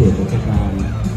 ส่วนราชการ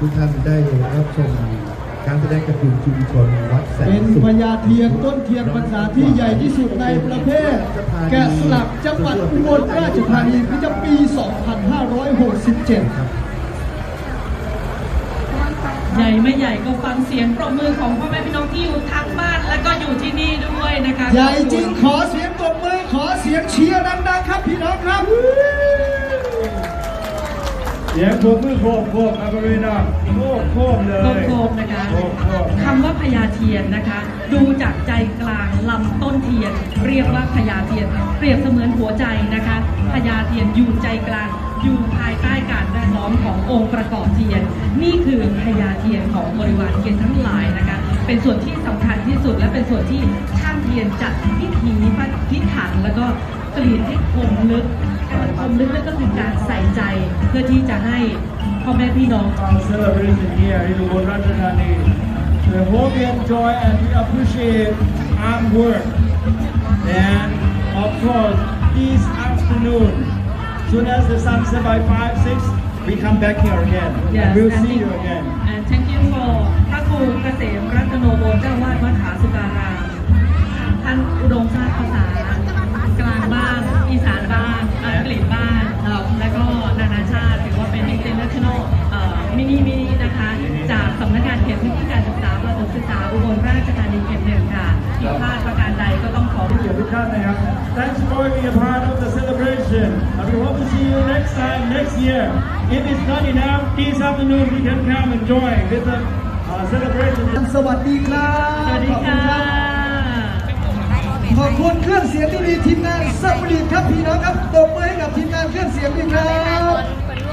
ทุกท่านได้รับชมการแสดงการ์ตูนชุมชนวัดแสงเป็นสุขพญาเทียนต้นเทียนพรรษาที่ใหญ่ที่สุดในประเทศ แกะสลักจังหวัดอุบลราชธานีประจำปี 2567ครับใหญ่ไม่ใหญ่ก็ฟังเสียงปรบมือของพ่อแม่พี่น้องที่อยู่ทางบ้านแล้วก็อยู่ที่นี่ด้วยนะคะ ใหญ่จริงขอเสียงปรบมือขอเสียงเชียร์ดังๆครับพี่น้องครับ เสียงปรบมือโคบโคบครับพี่น้องโคบโคบเลย โคมโคมนะคะโคบโคบคำว่าพญาเทียนนะคะ ดูจากใจกลางลำต้นเทียน เรียกว่าพญาเทียน เปรียบเสมือนหัวใจนะคะพญาเทียนอยู่ใจกลาง อยู่ภายใต้การแวดล้อมขององค์ประกอบเทียน นี่คือพญาเทียนของบริวารเทียนทั้งหลายนะคะ เป็นส่วนที่สำคัญที่สุดและเป็นส่วนที่ช่างเทียนจัดพิธีพิถันแล้วก็ กรีดให้คมลึกคมลึกนั่นก็คือการใส่ใจเพื่อที่จะให้พ่อแม่พี่น้อง Our celebration here in Ubon Ratchanani. We hope you enjoy and we appreciate our work. And of course, this afternoon, soon as the sun set by 5, 6, we come back here again. Yes, and we'll and see thank- you again. And thank you for พระครูเกษมรัตโนโบเจ้าวาดวัดผาสุการามท่านอุดมชาติภาษา บ้างอังกฤษบ้างแล้วก็นานาชาติถือว่าเป็น international มินิมินินะคะ จากสำนักงานเขตพื้นที่การศึกษาประถมศึกษาอุบลราชธานีเขตหนึ่งค่ะผิดพลาดประการใดก็ต้องขอ Thank you, Bukhanaya. Thanks for being a part of the celebration. And we hope to see you next time, next year. If it's not enough, this afternoon we can come and join with the uh, celebration. สวัสดีครับสวัสดีค่ะ ขอบคุณเครื่องเสียงที่ดีทีมงานสับปรีครับพี่น้องครับตบมือให้กับทีมงานเครื่องเสียงด้วยครับ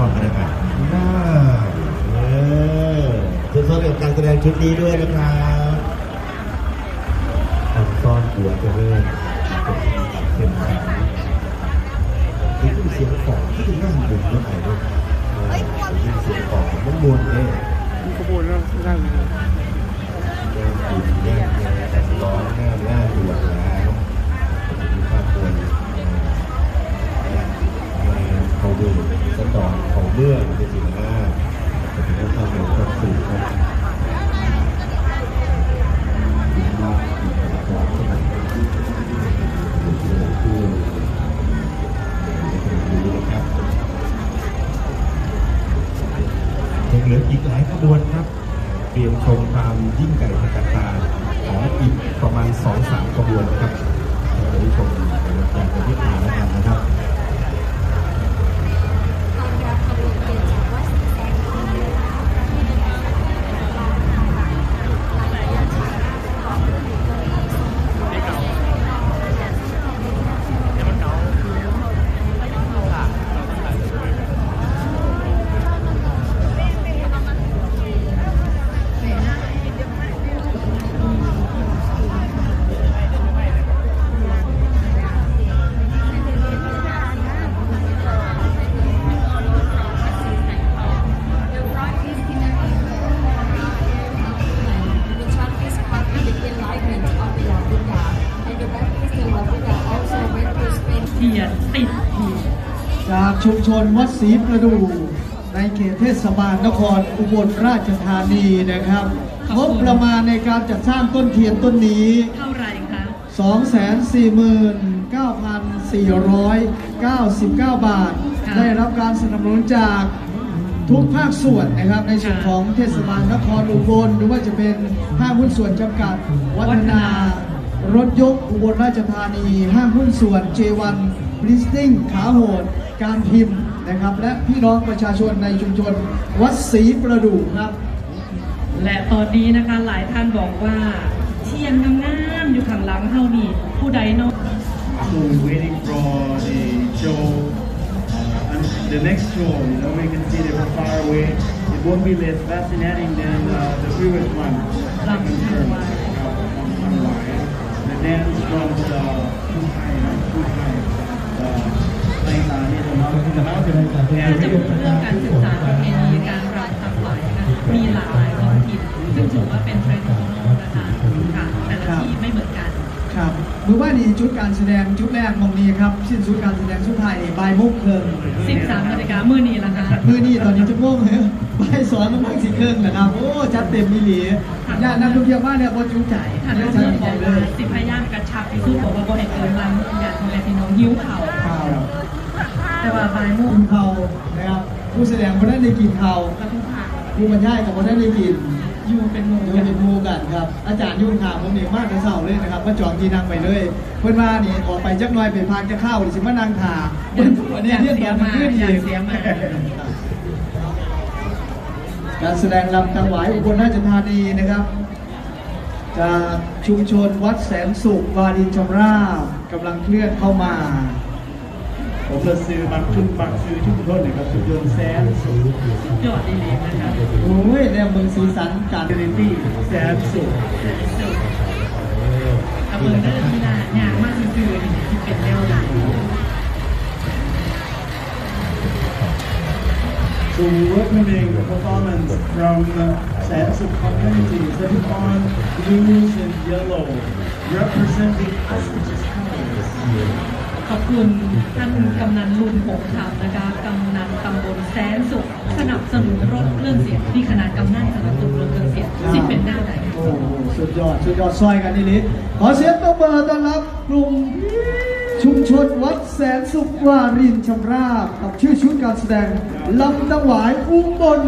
ก่อนก็ได้ครับน่าเออคุณซอนกับการแสดงชุดนี้ด้วยนะครับอันซ้อนหัวจะเริ่มเป็นแข็งนี่คือเสียงของที่ถึงนั่งดึงแล้วไงด้วยยินเสียงของมันมวนเลยขบวนแล้วนั่งบุญแน่แน่ร้อนแน่แน่หัวเลย ด้วยสตอของเมื่อในสิ่งแรกเป็นเรื่องความรู้ความสุขครับยังเหลืออีกหลายขบวนครับ เตรียมชมความยิ่งใหญ่ เทียนติดหูจากชุมชนวัดศรีประดู่ในเขตเทศบาลนครอุบลราชธานีนะครับงบประมาณในการจัดสร้างต้นเทียนต้นนี้เท่าไหร่คะ249,499 บาทค่ะได้รับการสนับสนุนจากทุกภาคส่วนนะครับในส่วนค่ะของเทศบาลนครอุบลหรือว่าจะเป็นห้างหุ้นส่วนจำกัดวัฒนา รถยกอุบลราชธานี ห้างหุ้นส่วน J1 b l i s t i n g ขาโหด การพิมพ์นะครับ และพี่น้องประชาชนในชุมชน วัดศรีประดู่ครับ และตอนนี้นะคะหลายท่านบอกว่าเทียนงามๆอยู่ข้างหลังเฮานี่ผู้ใดเนาะ So we're waiting for the show, uh, and the next show. You know, we can see it from far away. It won't be less fascinating than uh, the previous one. I confirm. Dance from the Kutai, right? Kutai, the Taita, you เกิดเรื่องการศึกษาประเพณีการรำทำไหวนะคะมีหลากหลายท้องถิ่นซึ่งถือว่าเป็น tradition มือว่านี่ชุดการแสดงชุดแรกมองนี้ครับสิ้นสุดการแสดงชุดไทยบ่ายโมงครึ่ง13นาฬิกามื้อนี้ละค่ะมือนี่ตอนนี้จะโมงเลยบ่ายสองโมงสี่ครึ่งนะครับโอ้จัดเต็มมีหลีญาตินักท่องเที่ยวมาเนี่ยบนจุใจท่านและนายจัดกดีบใจอกเลว่ายสิพยายามกระชับที่สุดบอกว่าบ่ให้เกินวันอยากทำให้พี่น้องหิวเขาวข่าวแต่ว่าบ่ายโมงกินเขานะครับผู้แสดงคนนั้นได้กินเขาแล้วทุกผ่านผู้บรรยายกับคนนั้นได้กิน อยู่เป็นหมู่ดูกันเป็นหมูกันครับ อาจารย์ยุ่งข่าวผมนี่มากกระเศร้าเลยนะครับมาจองที่นั่งไปเลย เพื่อนว่านี่ออกไปจักหน่อยไปพานจะเข้าหรือสิมานั่งถาเพื่อนวันนี้เรียกตอนขึ้นอยากอีกเสียมาการแสดงลำตังหวายอุบลราชธานีนะครับ จากชุมชนวัดแสนสุขวารินชำราบกำลังเคลื่อนเข้ามา ผมจะซื้อบางชุดบางซื้อชุดต้นเนี่ยครับชุดยนต์แสนสูงยอดดีเลยนะคะโอ้ยแล้วเมืองสีสันการเรนตี้แสนสูงกระเบื้องก็จะมีหน้าอย่างมากซื่อๆนี่ที่เป็นแนวหลัง So we're welcoming the performance from uh, Sansa community that is on blues and yellow, representing auspicious colors. ขอบคุณท่านกำนันลุนผงคำนะคะกำนันตำบลแสนสุขสนับสนุนรถเครื่องเสียงที่ขนาดกำนันสนับสนุนรถเครื่องเสียงสิเป็นแนวไหนโอ้โหสุดยอดสุดยอดซอยกันนี่ลิขอเสียงตบมือต้อนรับกลุ่มชุมชนวัดแสนสุขวารินชำราบกับชื่อชุดการแสดงลำตังหวายอุ้มบล